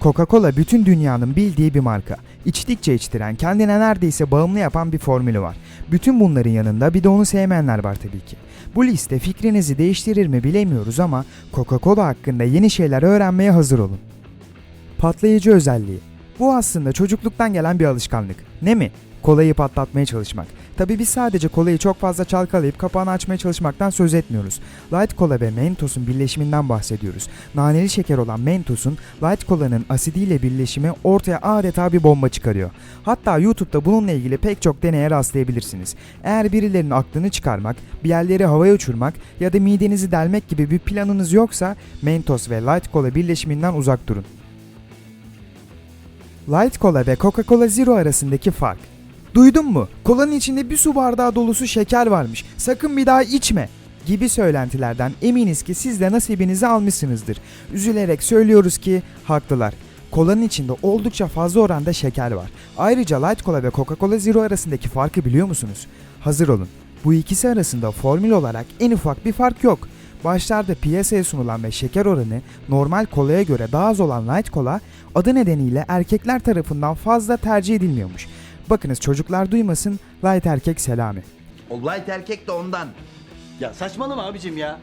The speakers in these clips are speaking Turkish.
Coca-Cola bütün dünyanın bildiği bir marka. İçtikçe içtiren, kendine neredeyse bağımlı yapan bir formülü var. Bütün bunların yanında bir de onu sevmeyenler var tabii ki. Bu liste fikrinizi değiştirir mi bilemiyoruz ama Coca-Cola hakkında yeni şeyler öğrenmeye hazır olun. Patlayıcı özelliği. Bu aslında çocukluktan gelen bir alışkanlık. Ne mi? Kolayı patlatmaya çalışmak. Tabi biz sadece kolayı çok fazla çalkalayıp kapağını açmaya çalışmaktan söz etmiyoruz. Light Cola ve Mentos'un birleşiminden bahsediyoruz. Naneli şeker olan Mentos'un Light Cola'nın asidiyle birleşimi ortaya adeta bir bomba çıkarıyor. Hatta YouTube'da bununla ilgili pek çok deneye rastlayabilirsiniz. Eğer birilerinin aklını çıkarmak, bir yerleri havaya uçurmak ya da midenizi delmek gibi bir planınız yoksa Mentos ve Light Cola birleşiminden uzak durun. Light Cola ve Coca-Cola Zero arasındaki fark. Duydun mu? Kolanın içinde bir su bardağı dolusu şeker varmış. Sakın bir daha içme gibi söylentilerden eminiz ki siz de nasibinizi almışsınızdır. Üzülerek söylüyoruz ki haklılar. Kolanın içinde oldukça fazla oranda şeker var. Ayrıca Light Cola ve Coca-Cola Zero arasındaki farkı biliyor musunuz? Hazır olun. Bu ikisi arasında formül olarak en ufak bir fark yok. Başlarda piyasaya sunulan ve şeker oranı normal kolaya göre daha az olan Light Cola adı nedeniyle erkekler tarafından fazla tercih edilmiyormuş. Bakınız çocuklar duymasın Light erkek selami. O light erkek de ondan. Ya saçmalama abicim ya.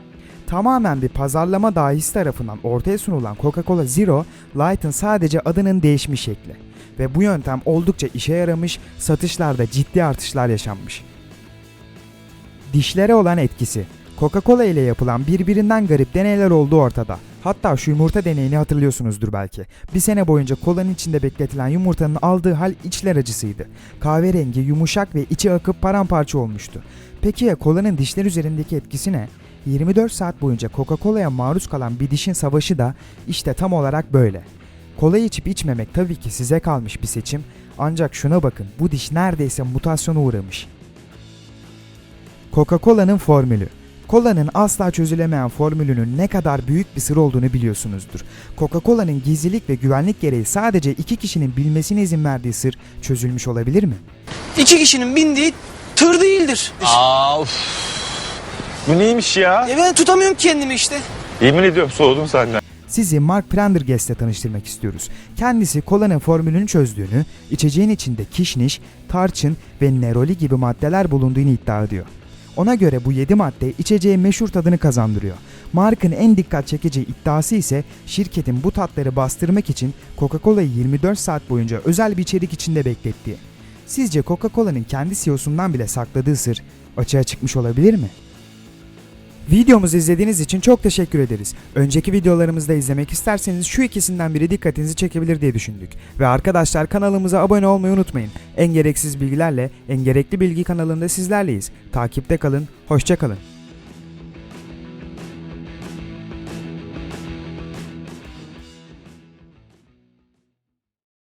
Tamamen bir pazarlama dahisi tarafından ortaya sunulan Coca-Cola Zero, Light'ın sadece adının değişmiş şekli. Ve bu yöntem oldukça işe yaramış, satışlarda ciddi artışlar yaşanmış. Dişlere olan etkisi Coca-Cola ile yapılan birbirinden garip deneyler olduğu ortada. Hatta şu yumurta deneyini hatırlıyorsunuzdur belki. Bir sene boyunca kolanın içinde bekletilen yumurtanın aldığı hal içler acısıydı. Kahverengi, yumuşak ve içi akıp paramparça olmuştu. Peki ya kolanın dişler üzerindeki etkisi ne? 24 saat boyunca Coca-Cola'ya maruz kalan bir dişin savaşı da işte tam olarak böyle. Kolayı içip içmemek tabii ki size kalmış bir seçim. Ancak şuna bakın bu diş neredeyse mutasyona uğramış. Coca-Cola'nın formülü. Kolanın asla çözülemeyen formülünün ne kadar büyük bir sır olduğunu biliyorsunuzdur. Coca-Cola'nın gizlilik ve güvenlik gereği sadece iki kişinin bilmesine izin verdiği sır çözülmüş olabilir mi? İki kişinin bindiği tır değildir. Aa, uf. Bu neymiş ya? E ben tutamıyorum kendimi işte. Yemin ediyorum soğudum senden. Sizi Mark Prendergast'le tanıştırmak istiyoruz. Kendisi kolanın formülünü çözdüğünü, içeceğin içinde kişniş, tarçın ve neroli gibi maddeler bulunduğunu iddia ediyor. Ona göre bu 7 madde içeceğe meşhur tadını kazandırıyor. Mark'ın en dikkat çekici iddiası ise şirketin bu tatları bastırmak için Coca-Cola'yı 24 saat boyunca özel bir içerik içinde beklettiği. Sizce Coca-Cola'nın kendi CEO'sundan bile sakladığı sır açığa çıkmış olabilir mi? Videomuzu izlediğiniz için çok teşekkür ederiz. Önceki videolarımızda izlemek isterseniz şu ikisinden biri dikkatinizi çekebilir diye düşündük. Ve arkadaşlar kanalımıza abone olmayı unutmayın. En gereksiz bilgilerle En Gerekli Bilgi kanalında sizlerleyiz. Takipte kalın, hoşça kalın.